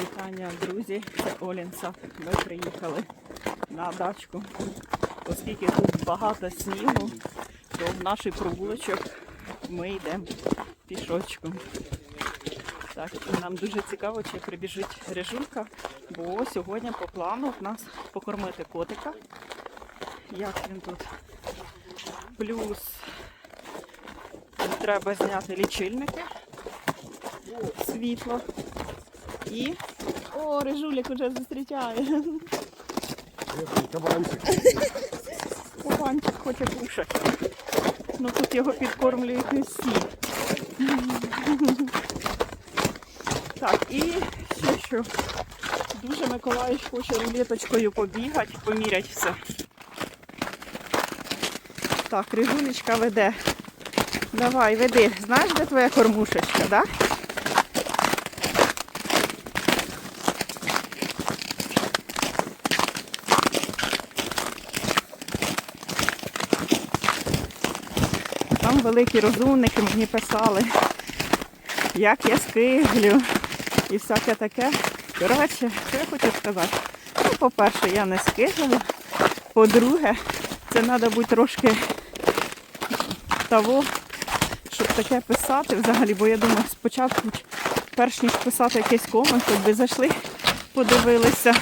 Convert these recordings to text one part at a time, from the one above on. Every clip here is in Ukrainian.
Вітання, друзі! Це Олін сад. Ми приїхали на дачку. Оскільки тут багато снігу, то в наш провулочок ми йдемо пішочком. Так, нам дуже цікаво, чи прибіжить режулька, бо сьогодні по плану в нас покормити котика. Як він тут? Плюс треба зняти лічильники, світло. І. О, режулік уже зустрічає. Кабанчик. Кабанчик хоче кушати. Ну тут його підкормлюють не всі. Так, і ще що. Дуже Миколаївич хоче рулеточкою побігати, поміряти все. Так, Ригулечка веде. Давай, веди. Знаєш, де твоя кормушечка, так? Да? Там великі розумники мені писали, як я скиглю і всяке таке. Коротше, що я хочу сказати? Ну, по-перше, я не скиглю. По-друге, це треба бути трошки того, щоб таке писати взагалі, бо я думаю, спочатку, перш ніж писати якийсь комент, то би зайшли, подивилися.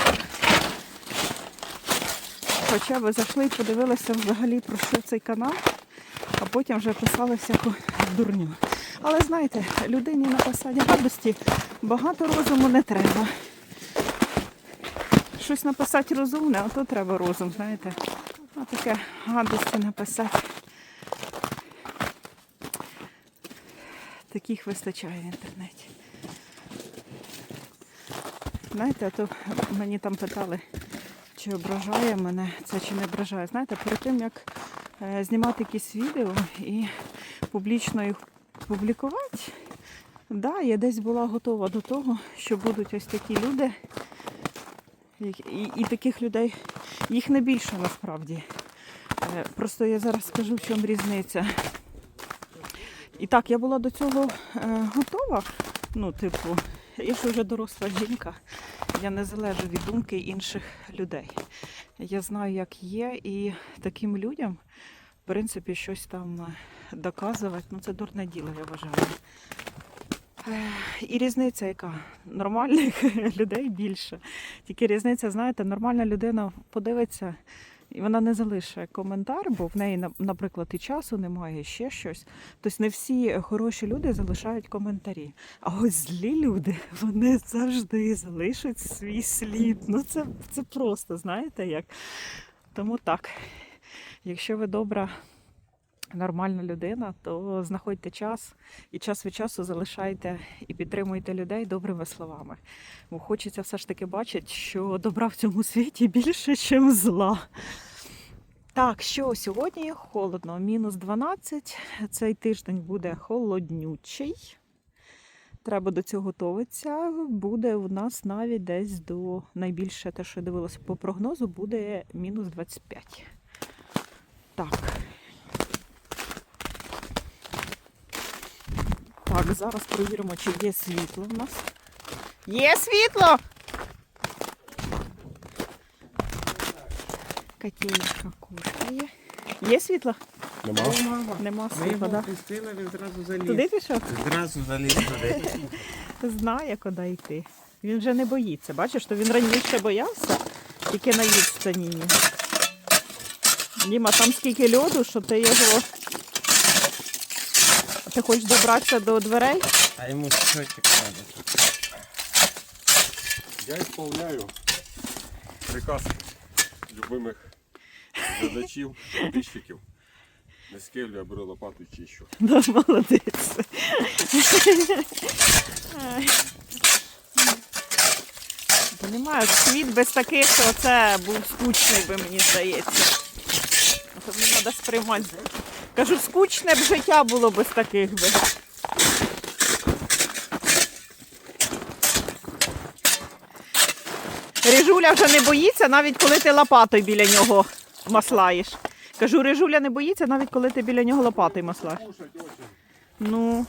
Хоча б зайшли і подивилися взагалі про що цей канал а потім вже писали всяку дурню. Але знаєте, людині написати гадості багато розуму не треба. Щось написати розумне, а то треба розум, знаєте. А таке гадості написати. Таких вистачає в інтернеті. Знаєте, а то мені там питали, чи ображає мене це, чи не ображає. Знаєте, перед тим як знімати якісь відео і публічно їх публікувати, да, я десь була готова до того, що будуть ось такі люди. І, і, і таких людей, їх не більше насправді. Е, Просто я зараз скажу, в чому різниця. І так, я була до цього е, готова. Ну, типу, я ж вже доросла жінка, я не залежу від думки інших людей. Я знаю, як є, і таким людям, в принципі, щось там е, доказувати, ну це дурне діло, я вважаю. І різниця яка? Нормальних людей більше. Тільки різниця, знаєте, нормальна людина подивиться, і вона не залишає коментар, бо в неї, наприклад, і часу немає, і ще щось. Тобто не всі хороші люди залишають коментарі. А ось злі люди, вони завжди залишать свій слід. Ну це, це просто, знаєте як. Тому так, якщо ви добра, нормальна людина, то знаходьте час і час від часу залишайте і підтримуйте людей добрими словами. Бо хочеться все ж таки бачити, що добра в цьому світі більше, ніж зла. Так, що сьогодні холодно, мінус 12. Цей тиждень буде холоднючий. Треба до цього готуватися. Буде у нас навіть десь до найбільше те, що я дивилася по прогнозу, буде мінус 25. Так. Так, зараз перевіримо, чи є світло в нас. Є світло! Котейка кушає. Є світло? Нема. Нема Ми світла, його так? пустили, він зразу заліз. Туди пішов? Зразу заліз туди. Знає, куди йти. Він вже не боїться. Бачиш, то він раніше боявся, тільки на відстані. Діма, там скільки льоду, що ти його. Ти хочеш добратися до дверей? А йому щочик треба. Я исполняю приказ любимих глядачів, підписчиків. Не скелю, я беру лопату і чищу. Да, молодець. Ай. Понімаю, світ без таких, то це був скучний би, мені здається. А то мені треба сприймати. Кажу, скучне б життя було без таких би. Рижуля вже не боїться, навіть коли ти лопатою біля нього маслаєш. Кажу, Рижуля не боїться, навіть коли ти біля нього лопатою маслаєш. Ну.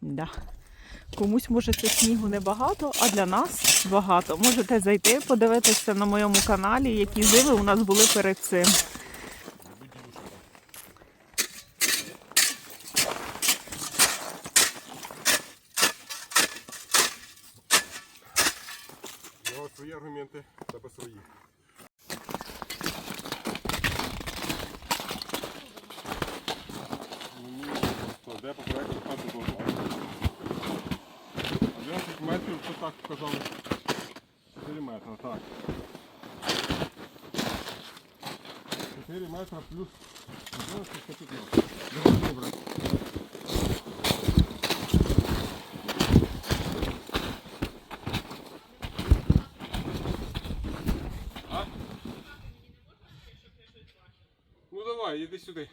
Да. Комусь може це снігу небагато, а для нас багато. Можете зайти, подивитися на моєму каналі, які зими у нас були перед цим. У нього свої аргументи, тебе свої. Де попередньо хату должна. 11 метрів, то так показали. 4 метри, так. 4 метри плюс 11 це 15. Добре. А? Ну давай, іди сюди.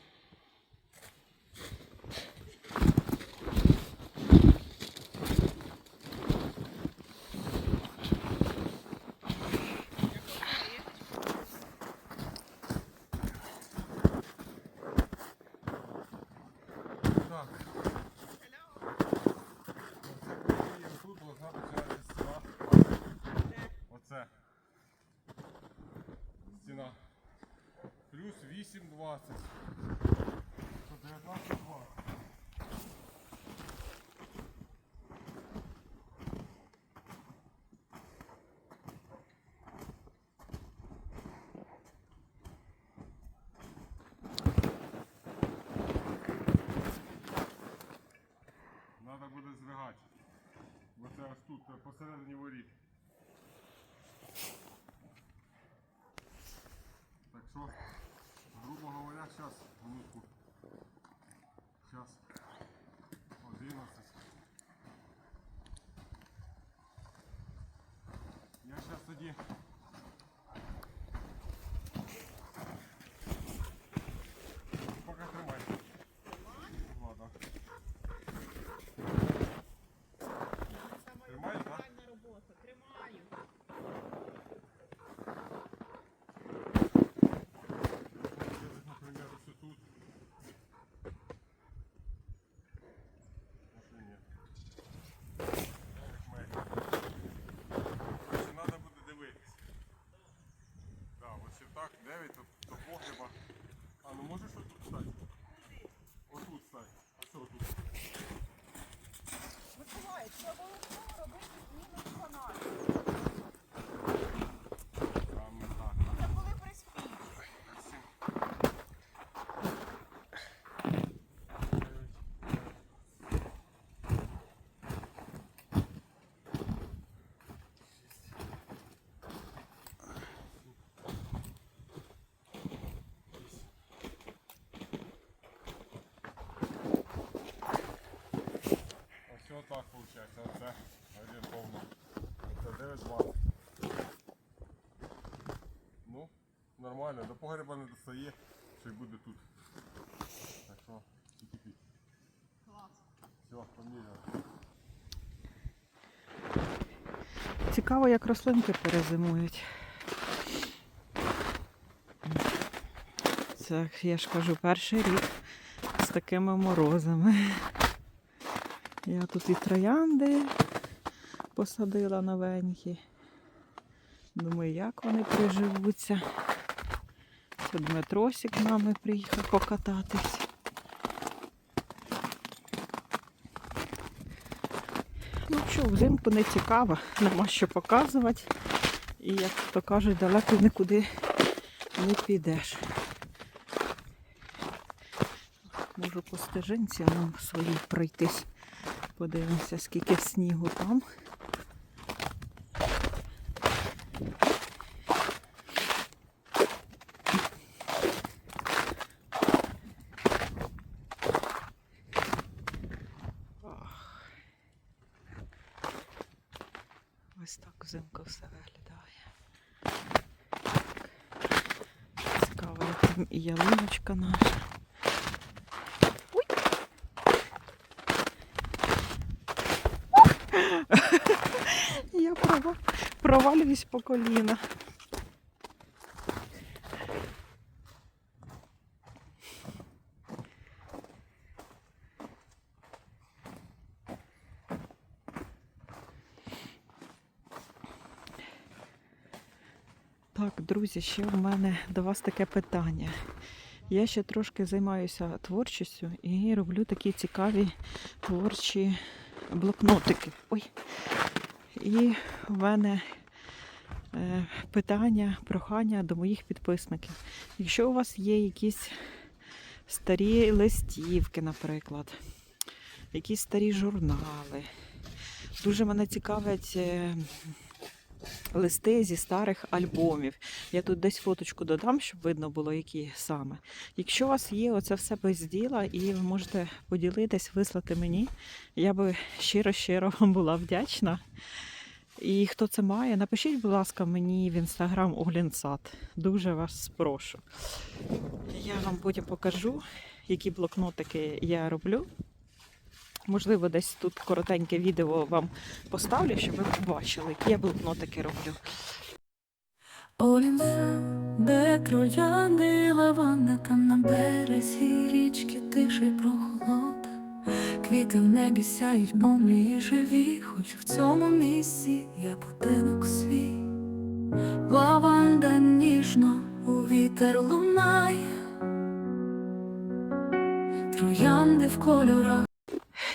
Так. Оце тут должна починатися стіна. Оце. Стіна. Плюс 8, 20. То 19, 20. Надо буде звигати. Бо це ось тут, е, посередині воріт. Так що, говоря, сейчас, минутку. Сейчас. 11. Я сейчас тоді. 9, то, то Бог. А ну можеш Отак виходить. Оце орієнтовно. Оце 9,20. Ну, нормально. До погреба не достає, що й буде тут. Так що, тільки піть. Клас. Все, поміряли. Цікаво, як рослинки перезимують. Це, я ж кажу, перший рік з такими морозами. Я тут і троянди посадила новенькі. Думаю, як вони приживуться. Це Дмитросик нами приїхав покататись. Ну що, взимку не цікаво, нема що показувати. І як то кажуть, далеко нікуди не підеш. Можу по стежинці нам своїй пройтись. Подивимося, скільки снігу там. Ось так взимку все виглядає. Цікаво, як там і ялиночка наша. провалююсь по коліна. Так, друзі, ще в мене до вас таке питання. Я ще трошки займаюся творчістю і роблю такі цікаві творчі блокнотики. Ой. І в мене питання, прохання до моїх підписників. Якщо у вас є якісь старі листівки, наприклад, якісь старі журнали, дуже мене цікавлять. е, листи зі старих альбомів. Я тут десь фоточку додам, щоб видно було, які саме. Якщо у вас є оце все без діла, і ви можете поділитись, вислати мені, я би щиро-щиро вам була вдячна. І хто це має, напишіть, будь ласка, мені в інстаграм Оглінсад. Дуже вас прошу. Я вам потім покажу, які блокнотики я роблю. Можливо, десь тут коротеньке відео вам поставлю, щоб ви побачили, які я блокнотики роблю. Олінце, де троянди, лаванда, там на березі річки тиша й прохолода. Квіти в небі сяють, повні і живі, хоч в цьому місці є будинок свій. Лаванда ніжно у вітер лунає, троянди в кольорах.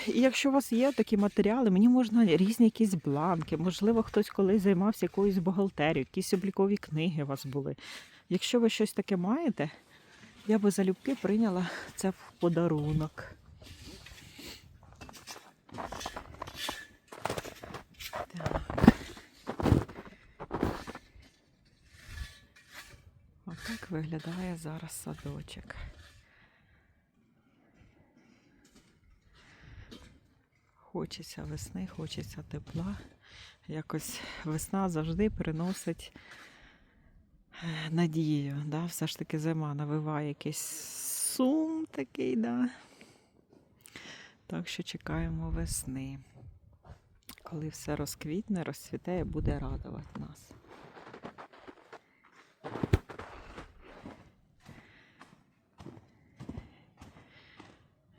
Якщо у вас є такі матеріали, мені можна різні якісь бланки, можливо, хтось колись займався якоюсь бухгалтерією, якісь облікові книги у вас були. Якщо ви щось таке маєте, я би залюбки прийняла це в подарунок. Так. Отак виглядає зараз садочок. Хочеться весни, хочеться тепла. Якось весна завжди приносить е, надію. Да? Все ж таки зима навиває якийсь сум такий, да? Так що чекаємо весни. Коли все розквітне, розцвіте і буде радувати нас.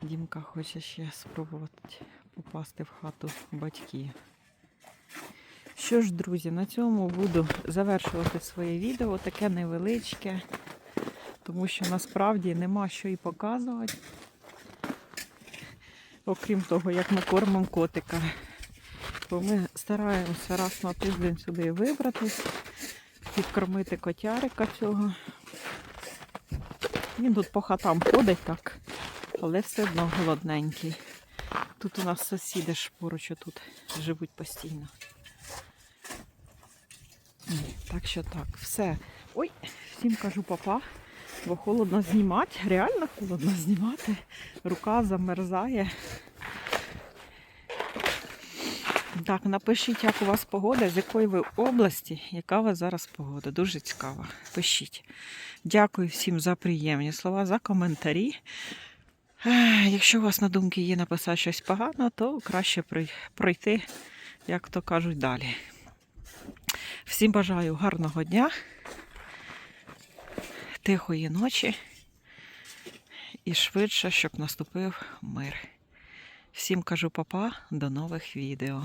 Дімка хоче ще спробувати попасти в хату батьків. Що ж, друзі, на цьому буду завершувати своє відео, таке невеличке, тому що насправді нема що і показувати. Окрім того, як ми кормимо котика. Бо ми стараємося раз на тиждень сюди вибратись, підкормити котярика цього. Він тут по хатам ходить так, але все одно голодненький. Тут у нас сусіди ж поруч тут живуть постійно. Так що так, все. Ой, всім кажу папа, бо холодно знімати, реально холодно знімати. Рука замерзає. Так, напишіть, як у вас погода, з якої ви області, яка у вас зараз погода. Дуже цікаво. Пишіть. Дякую всім за приємні слова, за коментарі. Якщо у вас на думки є написати щось погано, то краще пройти, як то кажуть, далі. Всім бажаю гарного дня, тихої ночі і швидше, щоб наступив мир. Всім кажу папа, до нових відео.